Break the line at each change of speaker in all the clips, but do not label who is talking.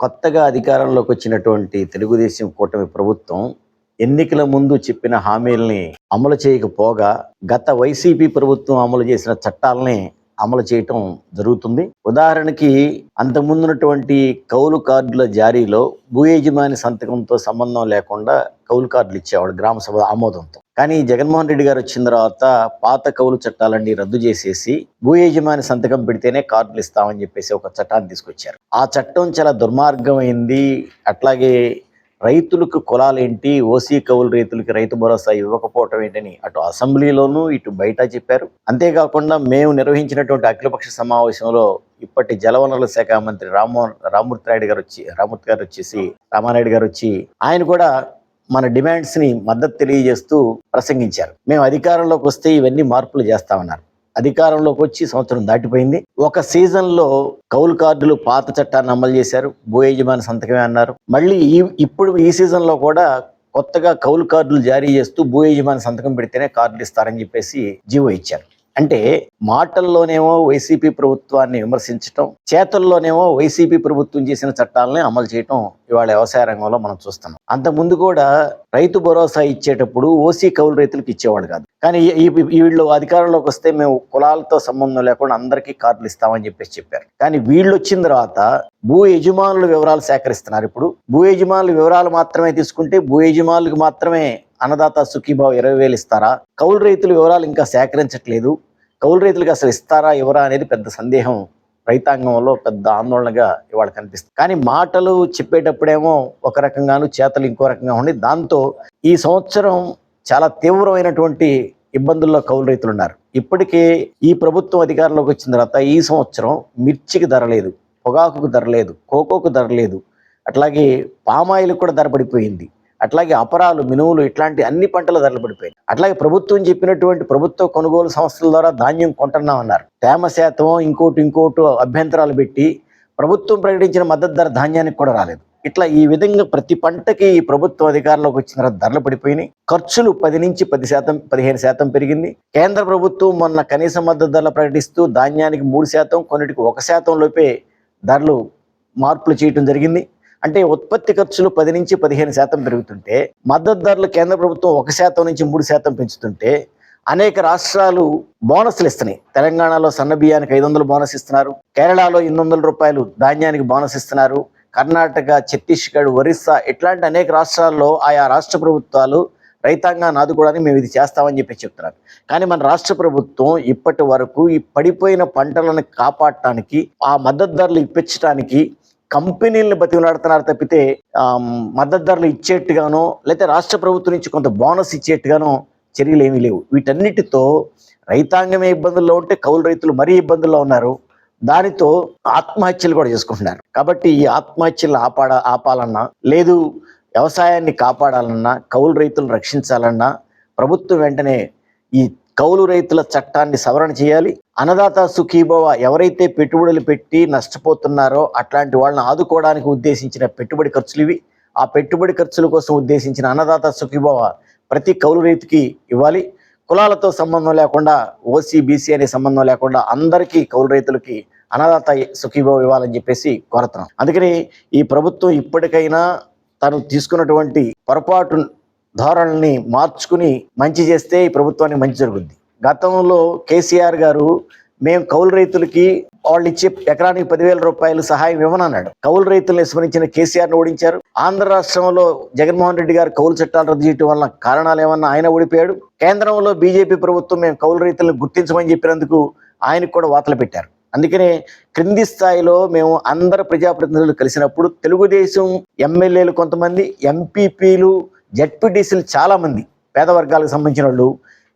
కొత్తగా అధికారంలోకి వచ్చినటువంటి తెలుగుదేశం కూటమి ప్రభుత్వం ఎన్నికల ముందు చెప్పిన హామీల్ని అమలు చేయకపోగా గత వైసీపీ ప్రభుత్వం అమలు చేసిన చట్టాలని అమలు చేయటం జరుగుతుంది. ఉదాహరణకి అంతకుముందున్నటువంటి కౌలు కార్డుల జారీలో భూ యజమాని సంతకంతో సంబంధం లేకుండా కౌలు కార్డులు ఇచ్చేవాడు గ్రామ సభ ఆమోదంతో. కానీ జగన్మోహన్ రెడ్డి గారు వచ్చిన తర్వాత పాత కౌలు చట్టాలన్నీ రద్దు చేసేసి భూ యజమాని సంతకం పెడితేనే కార్డులు ఇస్తామని చెప్పేసి ఒక చట్టాన్ని తీసుకొచ్చారు. ఆ చట్టం చాలా దుర్మార్గమైంది. అట్లాగే రైతులకు కులాలేంటి ఓసీ కౌలు రైతులకి రైతు భరోసా ఇవ్వకపోవటం ఏంటని అటు అసెంబ్లీలోనూ ఇటు బయట చెప్పారు. అంతేకాకుండా మేము నిర్వహించినటువంటి అఖిలపక్ష సమావేశంలో ఇప్పటి జలవనరుల శాఖ మంత్రి రామ్మోహన్ రామూర్తి నాయుడు గారు వచ్చి రామూర్తి గారు వచ్చేసి రామానాయుడు గారు వచ్చి ఆయన కూడా మన డిమాండ్స్ని మద్దతు తెలియజేస్తూ ప్రసంగించారు. మేము అధికారంలోకి వస్తే ఇవన్నీ మార్పులు చేస్తామన్నారు అధికారంలోకి వచ్చి సంవత్సరం దాటిపోయింది. ఒక సీజన్లో కౌలు కార్డులు పాత చట్టాన్ని అమలు చేశారు. భూ యజమాని సంతకమే అన్నారు. మళ్ళీ ఈ ఇప్పుడు ఈ సీజన్లో కూడా కొత్తగా కౌలు కార్డులు జారీ చేస్తూ భూ యజమాని సంతకం పెడితేనే కార్డులు ఇస్తారని చెప్పేసి జీవో ఇచ్చారు. అంటే మాటల్లోనేమో వైసీపీ ప్రభుత్వాన్ని విమర్శించటం చేతల్లోనేమో వైసీపీ ప్రభుత్వం చేసిన చట్టాలని అమలు చేయటం ఇవాళ వ్యవసాయ రంగంలో మనం చూస్తున్నాం. అంతకుముందు కూడా రైతు భరోసా ఇచ్చేటప్పుడు ఓసీ కౌలు రైతులకు ఇచ్చేవాడు కాదు. కానీ వీళ్ళు అధికారంలోకి వస్తే మేము కులాలతో సంబంధం లేకుండా అందరికీ కార్డులు ఇస్తామని చెప్పేసి చెప్పారు. కానీ వీళ్ళు వచ్చిన తర్వాత భూ యజమానుల వివరాలు సేకరిస్తున్నారు ఇప్పుడు. భూ యజమానుల వివరాలు మాత్రమే తీసుకుంటే భూ యజమానులకు మాత్రమే అన్నదాత సుఖీభావ ఇరవై వేలు ఇస్తారా? కౌలు రైతుల వివరాలు ఇంకా సేకరించట్లేదు. కౌలు రైతులకు అసలు ఇస్తారా ఇవ్వరా అనేది పెద్ద సందేహం రైతాంగంలో పెద్ద ఆందోళనగా ఇవాళ కనిపిస్తుంది. కానీ మాటలు చెప్పేటప్పుడేమో ఒక రకంగాను చేతలు ఇంకో రకంగా ఉండి దాంతో ఈ సంవత్సరం చాలా తీవ్రమైనటువంటి ఇబ్బందుల్లో కౌలు రైతులు ఉన్నారు. ఇప్పటికే ఈ ప్రభుత్వం అధికారంలోకి వచ్చిన తర్వాత ఈ సంవత్సరం మిర్చికి ధర లేదు పొగాకుకు ధర లేదు కోకోకు ధర లేదు అట్లాగే పామాయిల్ కూడా ధర పడిపోయింది. అట్లాగే అపరాలు మినువులు ఇట్లాంటి అన్ని పంటల ధరలు పడిపోయాయి అట్లాగే ప్రభుత్వం చెప్పినటువంటి ప్రభుత్వ కొనుగోలు సంస్థల ద్వారా ధాన్యం కొంటున్నామన్నారు. తేమ శాతం ఇంకోటి ఇంకోటి అభ్యంతరాలు పెట్టి ప్రభుత్వం ప్రకటించిన మద్దతు ధర ధాన్యానికి కూడా రాలేదు. ఇట్లా ఈ విధంగా ప్రతి పంటకి ఈ ప్రభుత్వ అధికారంలోకి వచ్చిన తర్వాత ధరలు పడిపోయినాయి. ఖర్చులు పది నుంచి పది శాతం పదిహేను శాతం పెరిగింది. కేంద్ర ప్రభుత్వం మొన్న కనీస మద్దతు ధరలు ప్రకటిస్తూ ధాన్యానికి మూడు శాతం కొన్నిటికి ఒక శాతం లోపే ధరలు మార్పులు చేయటం జరిగింది. అంటే ఉత్పత్తి ఖర్చులు పది నుంచి పదిహేను శాతం పెరుగుతుంటే మద్దతు ధరలు కేంద్ర ప్రభుత్వం ఒక శాతం నుంచి మూడు శాతం పెంచుతుంటే అనేక రాష్ట్రాలు బోనస్లు ఇస్తున్నాయి. తెలంగాణలో సన్న బియ్యానికి ఐదు వందలు బోనస్ ఇస్తున్నారు. కేరళలో ఎనిమిది వందల రూపాయలు ధాన్యానికి బోనస్ ఇస్తున్నారు. కర్ణాటక ఛత్తీస్గఢ్ ఒరిస్సా ఇట్లాంటి అనేక రాష్ట్రాల్లో ఆయా రాష్ట్ర ప్రభుత్వాలు రైతాంగాన్ని ఆదుకోవడానికి మేము ఇది చేస్తామని చెప్పి చెప్తున్నారు. కానీ మన రాష్ట్ర ప్రభుత్వం ఇప్పటి వరకు ఈ పడిపోయిన పంటలను కాపాడటానికి ఆ మద్దతు ధరలు ఇప్పించడానికి కంపెనీలను బతిమలాడుతున్నారు తప్పితే మద్దతు ధరలు ఇచ్చేట్టుగానో లేకపోతే రాష్ట్ర ప్రభుత్వం నుంచి కొంత బోనస్ ఇచ్చేట్టుగానో చర్యలు ఏమీ లేవు. వీటన్నిటితో రైతాంగమే ఇబ్బందుల్లో ఉంటే కౌలు రైతులు మరీ ఇబ్బందుల్లో ఉన్నారు. దానితో ఆత్మహత్యలు కూడా చేసుకుంటున్నారు. కాబట్టి ఈ ఆత్మహత్యలు ఆపాడ ఆపాలన్నా లేదు వ్యవసాయాన్ని కాపాడాలన్నా కౌలు రైతులను రక్షించాలన్నా ప్రభుత్వం వెంటనే ఈ కౌలు రైతుల చట్టాన్ని సవరణ చేయాలి. అన్నదాత సుఖీభవ ఎవరైతే పెట్టుబడులు పెట్టి నష్టపోతున్నారో అట్లాంటి వాళ్ళని ఆదుకోవడానికి ఉద్దేశించిన పెట్టుబడి ఖర్చులు ఇవి. ఆ పెట్టుబడి ఖర్చుల కోసం ఉద్దేశించిన అన్నదాత సుఖీభవ ప్రతి కౌలు రైతుకి ఇవ్వాలి. కులాలతో సంబంధం లేకుండా ఓసీ బీసీ అనే సంబంధం లేకుండా అందరికీ కౌలు రైతులకి అన్నదాత సుఖీభవ ఇవ్వాలని చెప్పేసి కోరుతున్నాం. అందుకని ఈ ప్రభుత్వం ఇప్పటికైనా తను తీసుకున్నటువంటి పొరపాటు ధోరణిని మార్చుకుని మంచి చేస్తే ఈ ప్రభుత్వానికి మంచి జరుగుద్ది. గతంలో కేసీఆర్ గారు మేము కౌలు రైతులకి వాళ్ళు ఇచ్చే ఎకరానికి పదివేల రూపాయలు సహాయం ఇవ్వనన్నాడు కౌలు రైతులను విస్మరించిన కేసీఆర్ను ఓడించారు. ఆంధ్ర రాష్ట్రంలో జగన్మోహన్ రెడ్డి గారు కౌలు చట్టాలు రద్దు చేయడం వల్ల కారణాలు ఏమన్నా ఆయన ఓడిపోయాడు? కేంద్రంలో బీజేపీ ప్రభుత్వం మేము కౌలు రైతులను గుర్తించమని చెప్పినందుకు ఆయనకు కూడా వాతలు పెట్టారు. అందుకనే క్రింది స్థాయిలో మేము అందరు ప్రజాప్రతినిధులు కలిసినప్పుడు తెలుగుదేశం ఎమ్మెల్యేలు కొంతమంది ఎంపీపీలు జడ్పీటీసీలు చాలామంది పేద వర్గాలకు సంబంధించిన వాళ్ళు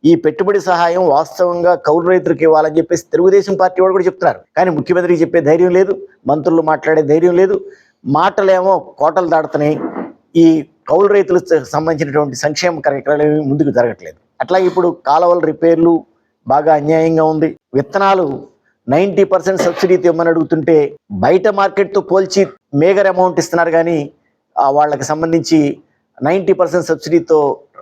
ఈ పెట్టుబడి సహాయం వాస్తవంగా కౌలు రైతులకు ఇవ్వాలని చెప్పేసి తెలుగుదేశం పార్టీ వాళ్ళు కూడా చెప్తున్నారు. కానీ ముఖ్యమంత్రికి చెప్పే ధైర్యం లేదు మంత్రులు మాట్లాడే ధైర్యం లేదు మాటలేమో కోటలు దాడుతున్నాయి ఈ కౌలు రైతులకు సంబంధించినటువంటి సంక్షేమ కార్యక్రమాలు ఏమీ ముందుకు జరగట్లేదు. అట్లాగే ఇప్పుడు కాలువల రిపేర్లు బాగా అన్యాయంగా ఉంది. విత్తనాలు నైంటీ పర్సెంట్ సబ్సిడీతో ఇవ్వమని అడుగుతుంటే బయట మార్కెట్తో పోల్చి మేగర్ అమౌంట్ ఇస్తున్నారు. కానీ వాళ్ళకి సంబంధించి నైంటీ పర్సెంట్ సబ్సిడీతో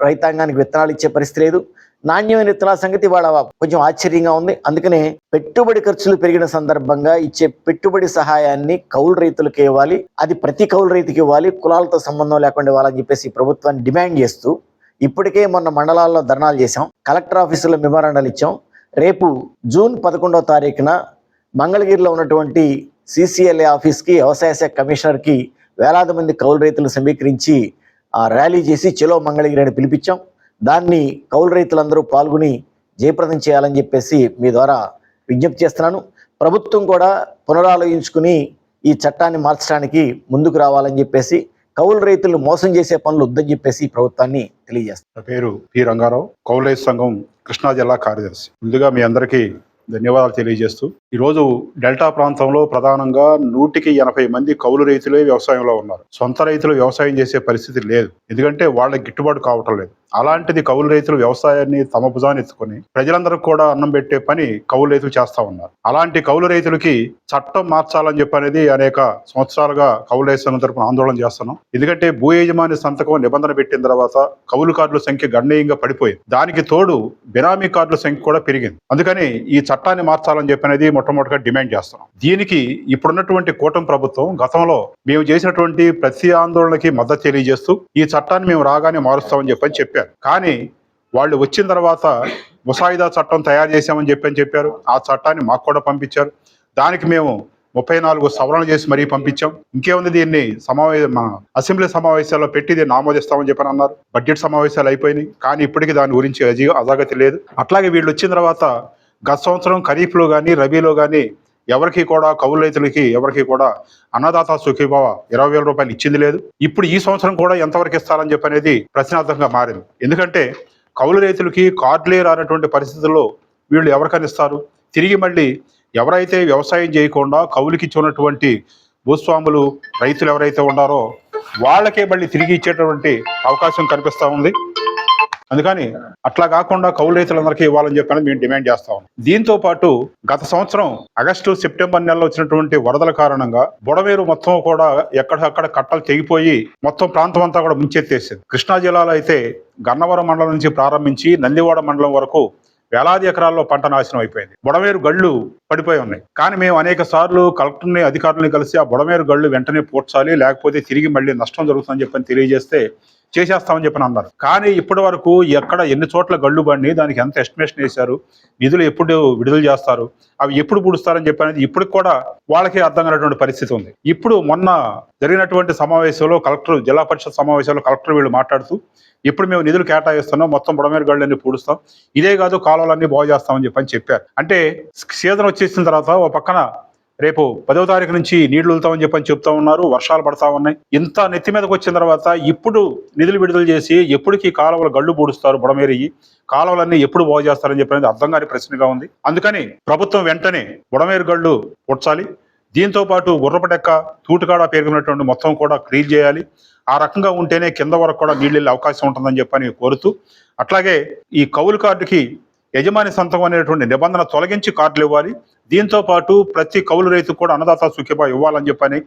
రైతాంగానికి విత్తనాలు ఇచ్చే పరిస్థితి లేదు. నాణ్యమైన విత్తనాల సంగతి వాళ్ళ కొంచెం ఆశ్చర్యంగా ఉంది. అందుకనే పెట్టుబడి ఖర్చులు పెరిగిన సందర్భంగా ఇచ్చే పెట్టుబడి సహాయాన్ని కౌలు రైతులకు ఇవ్వాలి. అది ప్రతి కౌలు రైతుకి ఇవ్వాలి. కులాలతో సంబంధం లేకుండా ఇవ్వాలని చెప్పేసి ప్రభుత్వాన్ని డిమాండ్ చేస్తూ ఇప్పటికే మొన్న మండలాల్లో ధర్నాలు చేశాం. కలెక్టర్ ఆఫీసులో మెమోరాండాలు ఇచ్చాం. రేపు జూన్ పదకొండవ తారీఖున మంగళగిరిలో ఉన్నటువంటి సిసిఎల్ఏ ఆఫీస్కి వ్యవసాయ శాఖ కమిషనర్కి వేలాది మంది కౌలు రైతులు సమీకరించి ఆ ర్యాలీ చేసి చెలో మంగళగిరి అని పిలిపించాం. దాన్ని కౌలు రైతులందరూ పాల్గొని జయప్రదం చేయాలని చెప్పేసి మీ ద్వారా విజ్ఞప్తి చేస్తున్నాను. ప్రభుత్వం కూడా పునరాలోచించుకుని ఈ చట్టాన్ని మార్చడానికి ముందుకు రావాలని చెప్పేసి కౌలు రైతులను మోసం చేసే పనులు వద్దని చెప్పేసి ప్రభుత్వాన్ని తెలియజేస్తాను
నా పేరు పి రంగారావు కౌలు రైతు సంఘం కృష్ణా జిల్లా కార్యదర్శి. ముందుగా మీ అందరికీ ధన్యవాదాలు తెలియజేస్తూ ఈరోజు డెల్టా ప్రాంతంలో ప్రధానంగా నూటికి ఎనభై మంది కౌలు రైతులే వ్యవసాయంలో ఉన్నారు. సొంత రైతులు వ్యవసాయం చేసే పరిస్థితి లేదు. ఎందుకంటే వాళ్ళకి గిట్టుబాటు కావటం లేదు. అలాంటిది కౌలు రైతులు వ్యవసాయాన్ని తమ భుజాన్ని ఎత్తుకొని ప్రజలందరూ కూడా అన్నం పెట్టే పని కౌలు రైతులు చేస్తా ఉన్నారు. అలాంటి కౌలు రైతులకి చట్టం మార్చాలని చెప్పి అనేది అనేక సంవత్సరాలుగా కౌలు రైతు సంఘం తరపున ఆందోళన చేస్తున్నాం. ఎందుకంటే భూ యజమాని సంతకం నిబంధన పెట్టిన తర్వాత కౌలు కార్డుల సంఖ్య గణనీయంగా పడిపోయింది. దానికి తోడు బినామీ కార్డుల సంఖ్య కూడా పెరిగింది. అందుకని ఈ చట్టాన్ని మార్చాలని చెప్పి అనేది మొట్టమొదటిగా డిమాండ్ చేస్తున్నాం. దీనికి ఇప్పుడున్నటువంటి కూటమి ప్రభుత్వం గతంలో మేము చేసినటువంటి ప్రతి ఆందోళనకి మద్దతు తెలియజేస్తూ ఈ చట్టాన్ని మేము రాగానే మారుస్తామని చెప్పని చెప్పారు. కానీ వాళ్ళు వచ్చిన తర్వాత ముసాయిదా చట్టం తయారు చేశామని చెప్పని చెప్పారు. ఆ చట్టాన్ని మాకు కూడా పంపించారు. దానికి మేము ముప్పై నాలుగు సవరణ చేసి మరీ పంపించాం. ఇంకేముంది దీన్ని సమావేశ మన అసెంబ్లీ సమావేశాల్లో పెట్టి దీన్ని ఆమోదిస్తామని చెప్పని అన్నారు. బడ్జెట్ సమావేశాలు అయిపోయినాయి. కానీ ఇప్పటికీ దాని గురించి అజీ అజాగతి లేదు. అట్లాగే వీళ్ళు వచ్చిన తర్వాత గత సంవత్సరం ఖరీఫ్లో కానీ రబీలో కానీ ఎవరికి కూడా కౌలు రైతులకి ఎవరికి కూడా అన్నదాత సుఖీభావ ఇరవై వేల రూపాయలు ఇచ్చింది లేదు. ఇప్పుడు ఈ సంవత్సరం కూడా ఎంతవరకు ఇస్తారని చెప్పి అనేది ప్రశ్నార్థంగా మారింది. ఎందుకంటే కౌలు రైతులకి కార్డులే రానటువంటి పరిస్థితుల్లో వీళ్ళు ఎవరికనిస్తారు తిరిగి మళ్ళీ ఎవరైతే వ్యవసాయం చేయకుండా కౌలుకి ఇచ్చినటువంటి భూస్వాములు రైతులు ఎవరైతే ఉన్నారో వాళ్ళకే మళ్ళీ తిరిగి ఇచ్చేటటువంటి అవకాశం కనిపిస్తూ ఉంది. అందుకని అట్లా కాకుండా కౌలు రైతులందరికీ ఇవ్వాలని చెప్పని మేము డిమాండ్ చేస్తా ఉన్నాం. దీంతో పాటు గత సంవత్సరం ఆగస్టు సెప్టెంబర్ నెలలో వచ్చినటువంటి వరదల కారణంగా బుడమేరు మొత్తం కూడా ఎక్కడక్కడ కట్టలు తెగిపోయి మొత్తం ప్రాంతం అంతా కూడా ముంచెత్తేసింది. కృష్ణా జిల్లాలో అయితే గన్నవరం మండలం నుంచి ప్రారంభించి నందివాడ మండలం వరకు వేలాది ఎకరాల్లో పంట నాశనం అయిపోయింది. బుడమేరు గళ్ళు పడిపోయి ఉన్నాయి. కానీ మేము అనేక సార్లు కలెక్టర్ని అధికారులను కలిసి ఆ బుడమేరు గళ్ళు వెంటనే పూడ్చాలి లేకపోతే తిరిగి మళ్ళీ నష్టం జరుగుతుందని చెప్పని తెలియజేస్తే చేసేస్తామని చెప్పని అన్నారు. కానీ ఇప్పటి వరకు ఎక్కడ ఎన్ని చోట్ల గళ్ళు బండి దానికి ఎంత ఎస్టిమేషన్ వేశారు నిధులు ఎప్పుడు విడుదల చేస్తారు అవి ఎప్పుడు పూడుస్తారని చెప్పి అనేది ఇప్పటికి కూడా వాళ్ళకి అర్థం కానటువంటి పరిస్థితి ఉంది. ఇప్పుడు మొన్న జరిగినటువంటి సమావేశంలో కలెక్టర్ జిల్లా పరిషత్ సమావేశంలో కలెక్టర్ వీళ్ళు మాట్లాడుతూ ఇప్పుడు మేము నిధులు కేటాయిస్తున్నాం మొత్తం బుడమేరు గళ్ళన్నీ పూడుస్తాం ఇదే కాదు కాలువలన్నీ బాగు చేస్తామని చెప్పని చెప్పారు. అంటే సీజన్ వచ్చేసిన తర్వాత ఓ పక్కన రేపు పదవ తారీఖు నుంచి నీళ్ళు వెళ్తామని చెప్పని చెప్తా ఉన్నారు వర్షాలు పడతా ఉన్నాయి. ఇంత నెత్తి మీదకి వచ్చిన తర్వాత ఇప్పుడు నిధులు విడుదల చేసి ఎప్పటికీ కాలువలు గళ్ళు పూడుస్తారు బుడమేరియ్యి కాలువలన్నీ ఎప్పుడు బాగు చేస్తారని చెప్పినది అర్థం కాని ప్రశ్నగా ఉంది. అందుకని ప్రభుత్వం వెంటనే బుడమేరు గళ్ళు పుడ్చాలి. దీంతో పాటు గుర్రపటెక్క తూటుకాడ పేర్కొన్నటువంటి మొత్తం కూడా క్లీన్ చేయాలి. ఆ రకంగా ఉంటేనే కింద వరకు కూడా నీళ్ళు వెళ్ళే అవకాశం ఉంటుందని చెప్పని కోరుతూ అట్లాగే ఈ కౌలు కార్డుకి యజమాని సంతకం అనేటువంటి నిబంధన తొలగించి కార్డులు ఇవ్వాలి. దీంతో పాటు ప్రతి కౌలు రైతు కూడా అన్నదాత సుఖీభా ఇవ్వాలని చెప్పని